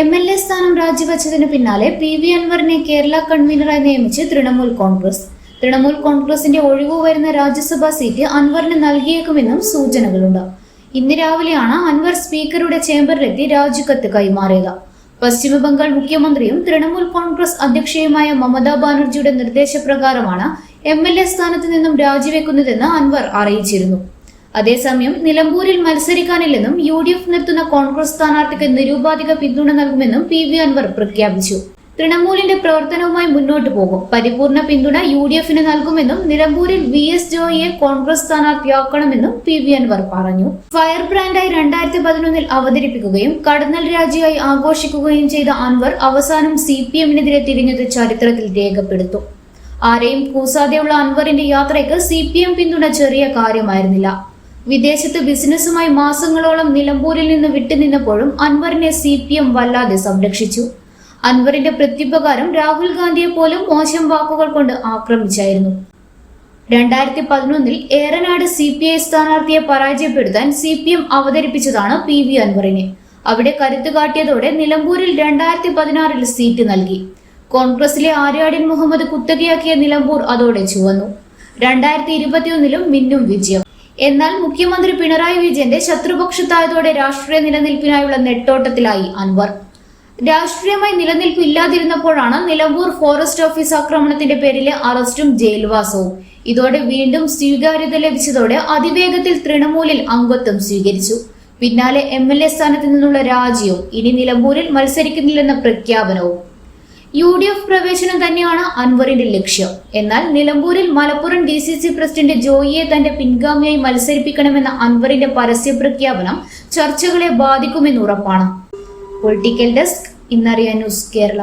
M L A സ്ഥാനം രാജിവെച്ചതിന് പിന്നാലെ P V അൻവറിനെ കേരള കൺവീനറായി നിയമിച്ച് തൃണമൂൽ കോൺഗ്രസ്. തൃണമൂൽ കോൺഗ്രസിന്റെ ഒഴിവു വരുന്ന രാജ്യസഭാ സീറ്റ് അൻവറിന് നൽകിയേക്കുമെന്നും സൂചനകളുണ്ട്. ഇന്ന് രാവിലെയാണ് അൻവർ സ്പീക്കറുടെ ചേംബറിലെത്തി രാജിക്കത്ത് കൈമാറിയത്. പശ്ചിമബംഗാൾ മുഖ്യമന്ത്രിയും തൃണമൂൽ കോൺഗ്രസ് അധ്യക്ഷയുമായ മമതാ ബാനർജിയുടെ നിർദ്ദേശപ്രകാരമാണ് എം എൽ എ സ്ഥാനത്ത് നിന്നും രാജിവെക്കുന്നതെന്ന് അൻവർ അറിയിച്ചിരുന്നു. അതേസമയം നിലമ്പൂരിൽ മത്സരിക്കാനില്ലെന്നും യു ഡി എഫ് നിർത്തുന്ന കോൺഗ്രസ് സ്ഥാനാർത്ഥിക്ക് നിരൂപാധിക പിന്തുണ നൽകുമെന്നും പി വി അൻവർ പ്രഖ്യാപിച്ചു. തൃണമൂലിന്റെ പ്രവർത്തനവുമായി മുന്നോട്ടു പോകും. പരിപൂർണ പിന്തുണ യു ഡി എഫിന് നൽകുമെന്നും നിലമ്പൂരിൽ വി എസ് ജോയിയെ കോൺഗ്രസ് സ്ഥാനാർത്ഥിയാക്കണമെന്നും പി വി അൻവർ പറഞ്ഞു. ഫയർ ബ്രാൻഡായി രണ്ടായിരത്തി പതിനൊന്നിൽ അവതരിപ്പിക്കുകയും കടന്നൽ രാജിയായി ആഘോഷിക്കുകയും ചെയ്ത അൻവർ അവസാനം സി പി എമ്മിനെതിരെ തിരിഞ്ഞത് ചരിത്രത്തിൽ രേഖപ്പെടുത്തും. ആരെയും കൂസാതെയുള്ള അൻവറിന്റെ യാത്രയ്ക്ക് സി പി എം പിന്തുണ ചെറിയ കാര്യമായിരുന്നില്ല. വിദേശത്ത് ബിസിനസ്സുമായി മാസങ്ങളോളം നിലമ്പൂരിൽ നിന്ന് വിട്ടുനിന്നപ്പോഴും അൻവറിനെ സി പി എം വല്ലാതെ സംരക്ഷിച്ചു. അൻവറിന്റെ പ്രത്യുപകാരം രാഹുൽ ഗാന്ധിയെ പോലും മോശം വാക്കുകൾ കൊണ്ട് ആക്രമിച്ചായിരുന്നു. രണ്ടായിരത്തി പതിനൊന്നിൽ ഏറനാട് സി പി ഐ സ്ഥാനാർത്ഥിയെ പരാജയപ്പെടുത്താൻ സി പി എം അവതരിപ്പിച്ചതാണ് പി വി അൻവറിനെ. അവിടെ കരുത്ത് കാട്ടിയതോടെ നിലമ്പൂരിൽ രണ്ടായിരത്തി പതിനാറിൽ സീറ്റ് നൽകി. കോൺഗ്രസിലെ ആര്യാടിൻ മുഹമ്മദ് കുത്തകയാക്കിയ നിലമ്പൂർ അതോടെ ചുവന്നു. രണ്ടായിരത്തി ഇരുപത്തിയൊന്നിലും മിന്നും വിജയം. എന്നാൽ മുഖ്യമന്ത്രി പിണറായി വിജയന്റെ ശത്രുപക്ഷത്തായതോടെ രാഷ്ട്രീയ നിലനിൽപ്പിനായുള്ള നെട്ടോട്ടത്തിലായി അൻവർ. രാഷ്ട്രീയമായി നിലനിൽപ്പ് ഇല്ലാതിരുന്നപ്പോഴാണ് നിലമ്പൂർ ഫോറസ്റ്റ് ഓഫീസ് ആക്രമണത്തിന്റെ പേരിലെ അറസ്റ്റും ജയിൽവാസവും. ഇതോടെ വീണ്ടും സ്വീകാര്യത ലഭിച്ചതോടെ അതിവേഗത്തിൽ തൃണമൂലിൽ അംഗത്വം സ്വീകരിച്ചു. പിന്നാലെ എം എൽ എ സ്ഥാനത്ത് നിന്നുള്ള രാജിയും ഇനി നിലമ്പൂരിൽ മത്സരിക്കുന്നില്ലെന്ന പ്രഖ്യാപനവും യു ഡി എഫ് പ്രവേശനം തന്നെയാണ് അൻവറിന്റെ ലക്ഷ്യം. എന്നാൽ നിലമ്പൂരിൽ Malappuram D C C president ജോയിയെ തന്റെ പിൻഗാമിയായി മത്സരിപ്പിക്കണമെന്ന അൻവറിന്റെ പരസ്യ പ്രഖ്യാപനം ചർച്ചകളെ ബാധിക്കുമെന്ന് ഉറപ്പാണ്. പൊളിറ്റിക്കൽ ഡെസ്ക് ഇന്നറിയാൻ ന്യൂസ് കേരള.